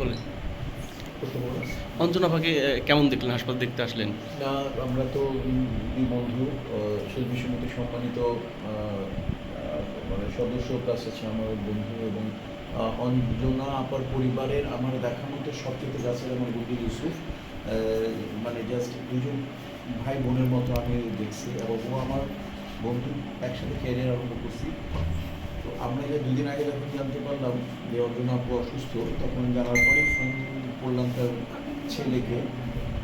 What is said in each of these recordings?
বলে কর্তব্য আছে। অঞ্জনা ভাগে কেমন দেখলেন? হাসপাতাল দেখতে আসলেন? না আমরা তো দুই বন্ধু শিল্পী সমিতির সম্মানিত মানে সদস্য প্লাস আছে আমার বন্ধু এবং অঞ্জনা আপার পরিবারের আমার দেখা মতো সবচেয়ে কাছে আমার বন্ধু ইউসুফ। মানে জাস্ট দুজন ভাই বোনের মতো আমি দেখছি এবং ও আমার বন্ধু একসাথে ক্যারিয়ার আরম্ভ করছি। যে দুদিন আগে যখন জানতে পারলাম যে অর্জুন আপু অসুস্থ তখন জানার পরে ফোন করলাম তার ছেলেকে।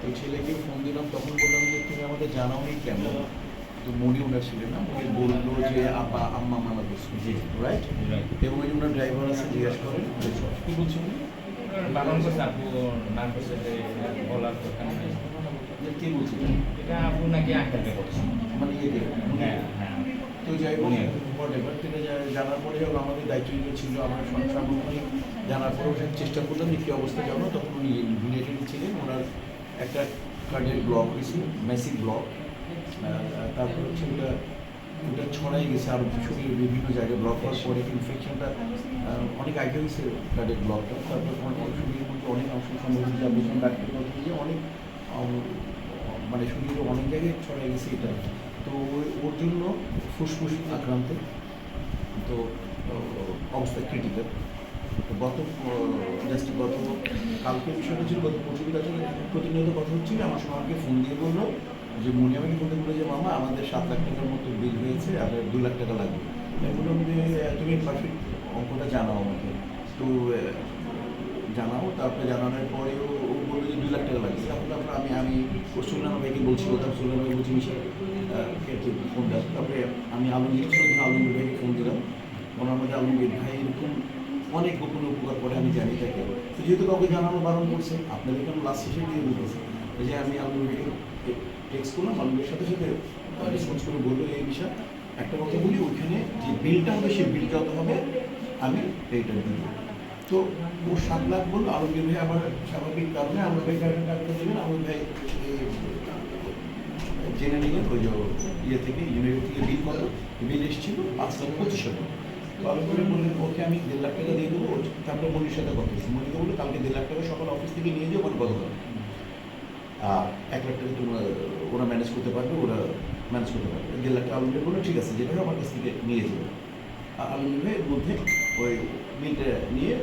তো ছেলেকে ফোন দিলাম তখন বললাম যে তুমি আমাদের জানাও জানাওনি কেন? তো মনি ওনার ছিলেন না মনি বলল যে আপা আম্মা মানা করছ জি। রাইট এবং ওই ওনার ড্রাইভার আছে জিজ্ঞেস করেন কি বলছো উনি? বারণ করছে আপু নাম করছে যে বলার দরকার নেই। যে কি বলছিল এটা আপু নাকি করছে মানে ইয়ে হ্যাঁ। যাই হোক উনি। থেকে জানার পরে যখন আমাদের দায়িত্ব ছিল আমরা সামগ্রিক জানার পরেও সে চেষ্টা করলাম যে কী অবস্থা জানো তখন উনি রিলেটেড ছিলেন ওনার একটা কার্ডের ব্লক হয়েছে মেসিক ব্লক তারপর হচ্ছে ওটা ওটা ছড়াই গেছে আর শরীরের বিভিন্ন জায়গায় ব্লক হওয়ার পরে ইনফেকশনটা অনেক আগে হয়েছে কার্ডের ব্লকটা তারপর তোমার শরীরের মধ্যে অনেক অংশ সম্ভবত যা বুঝলাম ডাক্তারের মধ্যে যে অনেক মানে শরীরে অনেক জায়গায় ছড়াই গেছে এটা। তো ওর জন্য ফুসফুস আক্রান্ত। তো অবস্থা ক্রিটিক্যাল গত জাস্ট গত কালকে বিষয়টা ছিল, গত দিন আসলে প্রতিনিয়ত কথা হচ্ছিল। আমার আমাকে ফোন দিয়ে বলল যে, মনি আমাকে দিয়ে বলল যে মামা, আমাদের সাত লাখ টাকার মতো বিল হয়েছে আর দু লাখ টাকা লাগবে। আমি বললাম যে, তুমি পারফেক্ট অঙ্কটা জানাও আমাকে। তো জানাও, তারপরে জানানোর পরে ও ও বলল যে দুই লাখ টাকা লাগবে তারপরে তারপরে আমি ভাইকে বলছি তার সুলনান ভাই বলছি মিশে ফোন দেয় তারপরে আমি আলমগীর ছিল আলমগীর ভাইকে ফোন দিলাম। ওনার মধ্যে আলমগীর ভাই, এরকম অনেক গোপন উপকার করে, আমি জানি তাকে। তো যেহেতু কাউকে জানানো বারণ করছে, আপনাদের কেন লাস্ট শেষে দিয়ে দিতেছে যে আমি আলমগীর ভাইকে টেক্সট করলাম আলমগীর সাথে সাথে রেসপন্স করে বলল এই বিষয়। একটা কথা বলি, ওইখানে যে বিলটা হবে, সেই বিল যত হবে, আমি এইটা দিব। তো ও সাত লাখ বলল আলমগীর ভাই আবার স্বাভাবিক কারণে আমার ভাই কারণে টাকা দেবেন আলমগীর ভাই জেনে নিলেন, ওই যে ইয়ে থেকে ইউনিভার্সিটি থেকে বিল কত বিল এসেছিল পাঁচ লাখ পঁচিশ হাজার। তো আলমগীর বললেন, ওকে, আমি দেড় লাখ টাকা দিয়ে দেবো। তারপরে মনির সাথে কথা হয়েছে। মনিকে বলল, কালকে দেড় লাখ টাকা সকাল অফিস থেকে নিয়ে যাব কত করে আর এক লাখ টাকা তোমরা, ওরা ম্যানেজ করতে পারবে, ওরা ম্যানেজ করতে পারবে। দেড় লাখ টাকা আলমগীর বলল, ঠিক আছে, যেটা আমার কাছ থেকে নিয়ে যাবে আর আলমগীর মধ্যে ওই বিলটা নিয়ে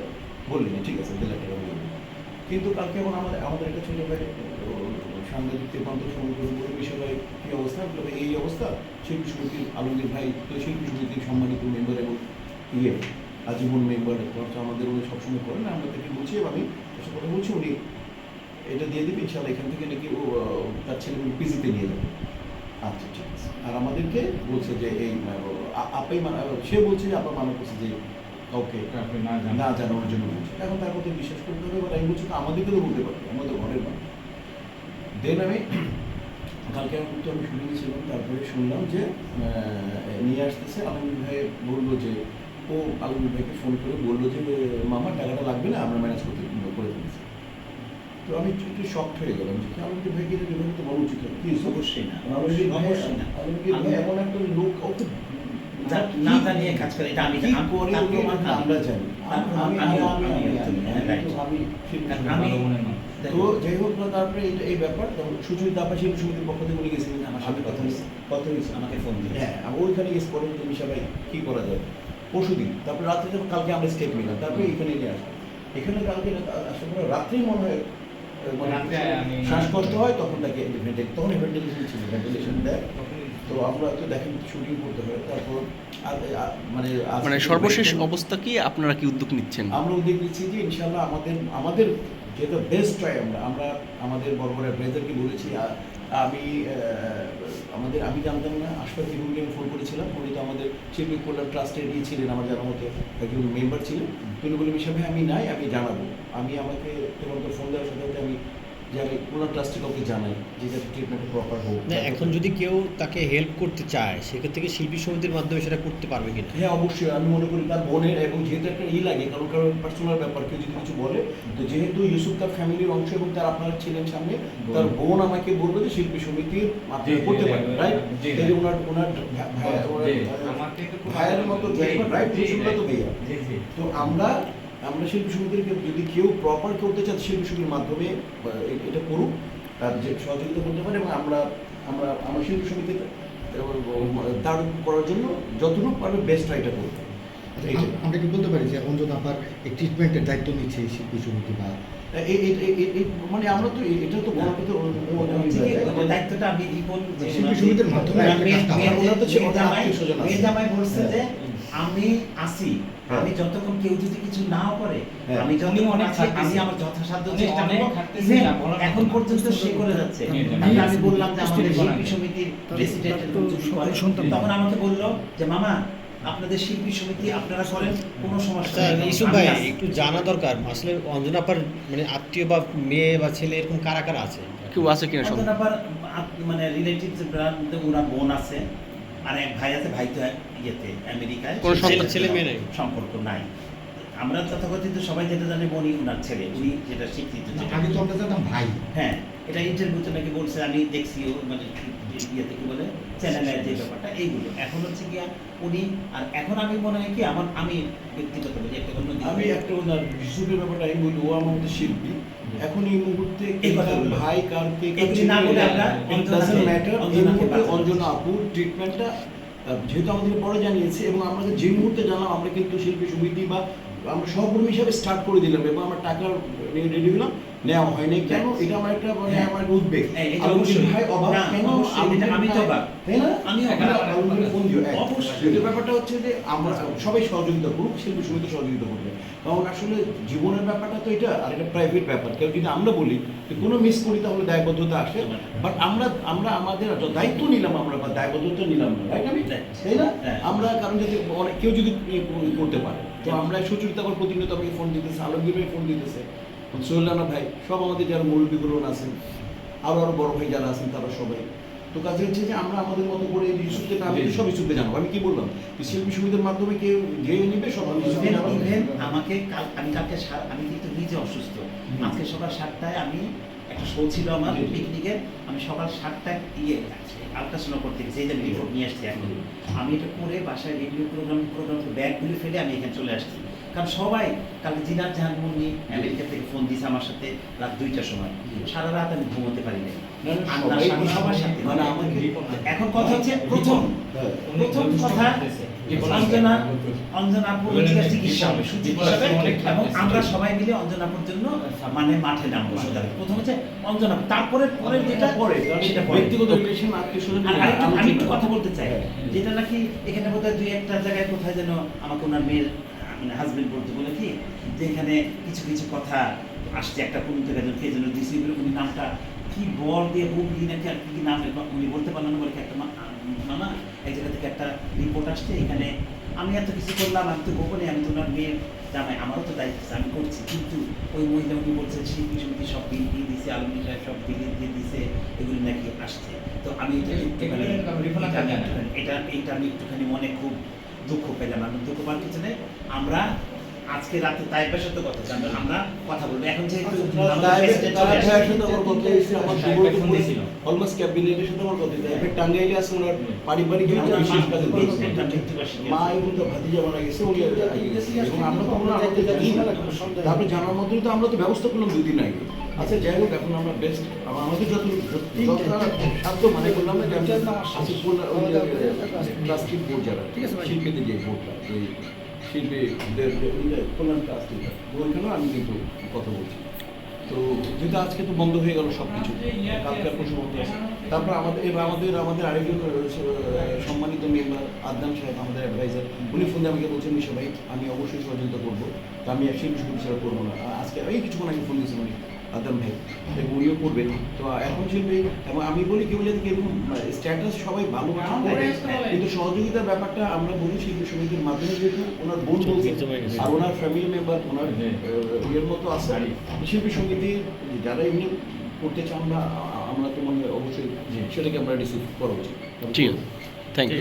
বললেন ঠিক আছে দেড় টাকা। কিন্তু কালকে এখন আমাদের আমাদের একটা ছোটো ভাই সাংবাদিক তেপান্ত সমগ্র বলে বিষয় কী অবস্থা? বললাম, এই অবস্থা। শিল্পী সমিতির আলমগীর ভাই তো শিল্পী সমিতির সম্মানিত মেম্বার এবং ইয়ে আজীবন মেম্বার খরচা আমাদের উনি সবসময় করেন আমরা তাকে বলছি আমি সাথে কথা বলছি উনি এটা দিয়ে দেবে ইনশাল্লাহ এখান থেকে নাকি ও তার ছেলে পিজিতে নিয়ে যাবে। আচ্ছা ঠিক আছে। আর আমাদেরকে বলছে যে এই আপাই সে বলছে যে আপা মানা করছে যে আপনি না না জানা জানানোর জন্য বলছে এখন তার কথা বিশ্বাস করতে হবে বা আমি বলছি আমাদেরকে তো বলতে পারবে আমাদের ঘরের মানুষ দেন আমি কালকে আমি তো আমি শুনে গেছিলাম তারপরে শুনলাম যে নিয়ে আসতেছে আলমগীর ভাই বলল যে ও আলমগীর ভাইকে ফোন করে বলল যে মামা টাকাটা লাগবে না আমরা ম্যানেজ করতে করে ফেলেছি তো আমি একটু শক্ট হয়ে গেলাম যে আলমগীর ভাইকে এটা তো বলা উচিত। কি অবশ্যই না। অবশ্যই না। আলমগীর ভাই এমন একটা লোক ও তো যা না জানিয়ে কাজ করে এটা আমি আমরা জানি আমি আমি- আমি হ্যাঁ। তো যাই হোক না তারপরে এই ব্যাপার সুচরিতা আপা শিল্পী সমিতির পক্ষ থেকে উনি গেছিলেন আমার সাথে কথা হয়েছে। কথা হয়েছে আমাকে ফোন দিয়েছে। হ্যাঁ ওইখানে গেছি পরে মিশা ভাই কী করা যায় পরশু দিন তারপরে রাত্রে যখন কালকে আমরা স্টেপ নিলাম তারপরে এখানে নিয়ে আসলাম এখানে কালকে আসার পরে রাত্রেই মনে হয় মানে রাত্রে শ্বাসকষ্ট হয় তখন তাকে তখন ভেন্টিলেশন ছিল ভেন্টিলেশন দেয় তো আমরা তো দেখেন শুটিং করতে হয় তারপর মানে মানে সর্বশেষ অবস্থা কি? আপনারা কি উদ্যোগ নিচ্ছেন? আমরা উদ্যোগ নিচ্ছি যে ইনশাল্লাহ আমাদের আমাদের যেটা বেস্ট ট্রাই আমরা আমরা আমাদের বড় বড় ব্রেজারকে বলেছি আমি আমাদের আমি জানতাম না আশফাক ইবুলকে আমি ফোন করেছিলাম। উনি তো আমাদের শিল্পী কল্যাণ ট্রাস্টের ইয়ে ছিলেন আমার জানার মতো একজন মেম্বার ছিলেন। তিনি বলে হিসাবে আমি নাই আমি জানাব। আমি আমাকে তোমার তো ফোন দেওয়ার সাথে আমি যে আমি কল্যাণ ট্রাস্টে কাউকে জানাই যে যাতে ট্রিটমেন্ট প্রপার হোক। না এখন যদি কেউ তাকে হেল্প করতে চায় সেক্ষেত্রে কি শিল্পী সমিতির মাধ্যমে সেটা করতে পারবে কিনা? হ্যাঁ অবশ্যই। আমি মনে করি তার বোনের এবং যেহেতু একটা ই লাগে কারণ কারণ পার্সোনাল ব্যাপার কেউ যদি কিছু বলে তো যেহেতু ইউসুফ তার ফ্যামিলির অংশ এবং তার আপনারা ছিলেন সামনে তার বোন আমাকে বলল যে শিল্পী সমিতির আপনি জি, জি, করতে পারেন রাইট। যে ওনার ওনার ভাইয়ের মতো ড্রাইভার রাইট। তো আমরা আমরা শিল্পী সমিতিকে যদি কেউ প্রপার করতে চান শিল্পী সমিতির মাধ্যমে এটা করুক তার যে সহযোগিতা করতে পারে এবং আমরা আমরা আমার শিল্পী সমিতিতে দাঁড় করার জন্য যতটুকু পারবে বেস্ট ট্রাইটা করব আচ্ছা, আমরা কি বলতে পারি যে অঞ্জন আপার এই ট্রিটমেন্টের দায়িত্ব নিচ্ছে এই শিল্পী সমিতি বা মানে আমরা তো এটা তো দায়িত্বটা আমি যে শিল্পী সমিতির মাধ্যমে তো যে-। বলছে। আমি আসি হ্যাঁ। আমি যতক্ষণ কেউ যদি কিছু নাও করে হ্যাঁ। আমি যতক্ষণ অনেক আছি আমি আমার যথাসাধ্য চেষ্টা করব। এখন পর্যন্ত সে করে যাচ্ছে। আমি বললাম যে আমাদের শিল্পী সমিতির প্রেসিডেন্ট তখন আমাকে বলল যে মামা আপনাদের শিল্পী সমিতি আপনারা করেন কোনো সমস্যা আচ্ছা নেই। ইসুফ ভাই একটু জানা দরকার। আসলে অঞ্জনা আপার মানে আত্মীয় বা মেয়ে বা ছেলে এরকম কারা কারা আছে? কেউ আছে কিনা সব আপ- মানে রিলেটিভ ওনার বোন আছে। আর এক ভাই আছে ভাই তো ইয়েতে আমেরিকায়। কোনো সে- সম্পর্ক- ছেলে মেয়ে নাই? সম্পর্ক নাই। আমরা তথাকথিত সবাই যেটা জানি ওনার ছেলে উনি যেটা স্বীকৃত যেটা। আগে তো আমরা জানতাম ভাই। হ্যাঁ এটা ইন্টারভিউতে নাকি বলছে আমি দেখছি ও মানে ইয়েতে কি বলে চ্যানেলে যে ব্যাপারটা এইগুলো। এখন হচ্ছে গিয়া উনি আর এখন আমি মনে হয় কি আমার আমি ব্যক্তিগত বলি একটা আমি একটা ওনার ব্যাপারটা আমি বলি ও আমাদের শিল্পী। এখন এই মুহূর্তে। ভাই কার কে না বলে আমরা ম্যাটার এই মুহূর্তে অঞ্জনা আপুর ট্রিটমেন্টটা যেহেতু আমাদের পরে জানিয়েছে এবং আমরা যে মুহূর্তে জানলাম আমরা কিন্তু শিল্পী সমিতি বা আমরা সহকর্মী হিসাবে স্টার্ট করে দিলাম এবং আমার টাকা রেডি দিলাম নেওয়া হয়নি কেন? এটা আমার একটা মানে হ্যাঁ। আমার উদ্বেগ। হ্যাঁ, এটা। ভাই অবাক কেন? আমি তো অবাক। তাই না? দিও, অবশ্যই। ব্যাপারটা হচ্ছে যে আমরা সবাই সহযোগিতা করুক শিল্পী সমিতি সহযোগিতা করবে। কারণ আসলে জীবনের ব্যাপারটা তো এটা আর একটা প্রাইভেট ব্যাপার। কেউ যদি আমরা বলি যে কোনো মিস করি তাহলে দায়বদ্ধতা আসে। বাট আমরা আমরা আমাদের দায়িত্ব নিলাম আমরা বা দায়বদ্ধতা নিলাম না তাই না? হ্যাঁ। আমরা কারণ যদি অনেক কেউ যদি করতে পারে তো আমরা সুচরিতা আবার প্রতিনিয়ত আমাকে ফোন দিতেছে আলমগীর ভাই ফোন দিতেছে। সোহেল রানা ভাই সব আমাদের যারা মুরব্বীগুলো আছেন আরও আরও বড় ভাই যারা আছেন তারা সবাই। তো কাজে হচ্ছে যে আমরা আমাদের মতো করে এই ইস্যুতে আমি সব ইস্যুতে জানাব। আমি কি বললাম? যে শিল্পী সমিতির মাধ্যমে কেউ যে নিবে সব আমি ইস্যুতে জানাব। আমাকে কাল আমি কালকে আমি কিন্তু নিজে অসুস্থ। আজকে সকাল সাতটায় আমি একটা শো ছিল আমার। পিকনিকে আমি সকাল সাতটায় ইয়ে আলট্রাসাউন্ড করতে গেছি এই যে আমি রিপোর্ট নিয়ে আসছি এখন। আমি এটা করে বাসায় রেডিও প্রোগ্রাম প্রোগ্রাম ব্যাগগুলি ফেলে আমি এখানে চলে আসছি। কারণ সবাই কালকে জিনার জাহান মুন্নি আমেরিকা থেকে ফোন দিয়েছে আমার সাথে রাত দুইটার সময়। সারা রাত আমি ঘুমোতে পারি না, মানে এখন কথা হচ্ছে প্রথম হ্যাঁ। প্রথম কথা অঞ্জনা অঞ্জনাপুর চিকিৎসা হবে এবং আমরা সবাই মিলে অঞ্জনাপুর জন্য মানে মাঠে নামবো সোজা। প্রথম হচ্ছে অঞ্জনা তারপরে পরের যেটা পরে সেটা ব্যক্তিগত আমি একটু কথা বলতে চাই যেটা নাকি এখানে বোধহয় দুই একটা জায়গায় কোথায় যেন আমাকে ওনার মেয়ের মানে হাজবেন্ড বলতে বলে কি যে এখানে কিছু কিছু কথা আসছে একটা কোন থেকে কে যেন দিছি উনি নামটা কি বল দিয়ে বুক দিয়ে নাকি আর কি নাম উনি বলতে পারলেন বলে একটা মামা এক জায়গা থেকে একটা রিপোর্ট আসছে এখানে আমি এত কিছু করলাম আমি তো গোপনে আমি তো ওনার মেয়ের জামাই আমারও তো দায়িত্ব আছে, আমি করছি কিন্তু ওই মহিলা উনি বলছেন শিল্পী সমিতি সব বিল দিয়ে দিছে আলমী সাহেব সব বিল দিয়ে দিছে এগুলি নাকি আসছে। তো আমি এটা এটা আমি একটুখানি- এইটা আমি একটুখানি মনে খুব দুঃখ পেলাম আমি দুঃখ পাওয়ার কিছু আমরা আজকে রাতে তাইপের সাথে কথা বলছি। আমরা- আমরা কথা বলব এখন যেহেতু অলমোস্ট ক্যাবিনেটের সাথে আমার কথা টাঙ্গাইলে আছে ওনার পারিবারিক মা- আছে। এবং ভাতিজা মারা গেছে উনি। এবং আমরা তো আমরা। তারপরে জানার তো আমরা তো ব্যবস্থা করলাম দুদিন আগে আচ্ছা যাই হোক এখন আমরা বেস্ট আমাদের যত সাধ্য মানে করলাম না যে আমি বোর্ড যারা শিল্পীদের যে বোর্ডটা শিল্পীদের কল্যাণ ট্রাস্টিটা ওইখানেও আমি কিন্তু কথা বলছি। তো যেহেতু আজকে তো বন্ধ হয়ে গেল সব কিছু কালকার পরশু বন্ধ তারপর আমাদের, এবার আমাদের আমাদের আরেকজন সম্মানিত মেম্বার আদনাম সাহেব, আমাদের অ্যাডভাইজার উনি ফোন দিয়ে আমাকে বলছেন, মিশা ভাই, আমি অবশ্যই সহযোগিতা করব। তো আমি শিল্পী সমিতি করব না। আজকে এই কিছুক্ষণ আগে ফোন দিয়েছেন আদনান ভাই এবং উনিও করবেন তো এখন শিল্পী এবং আমি বলি কেউ যদি এরকম স্ট্যাটাস সবাই ভালো কিন্তু সহযোগিতার ব্যাপারটা আমরা বলি শিল্পী সমিতির মাধ্যমে যেহেতু ওনার বোন বলছে আর ওনার ফ্যামিলি মেম্বার ওনার আহ, ইয়ের মতো আছে। শিল্পী সমিতি যারা এমনি করতে চান আমরা আমরা তো মনে হয় অবশ্যই সেটাকে আমরা রিসিভ করা উচিত। ঠিক আছে। Thank you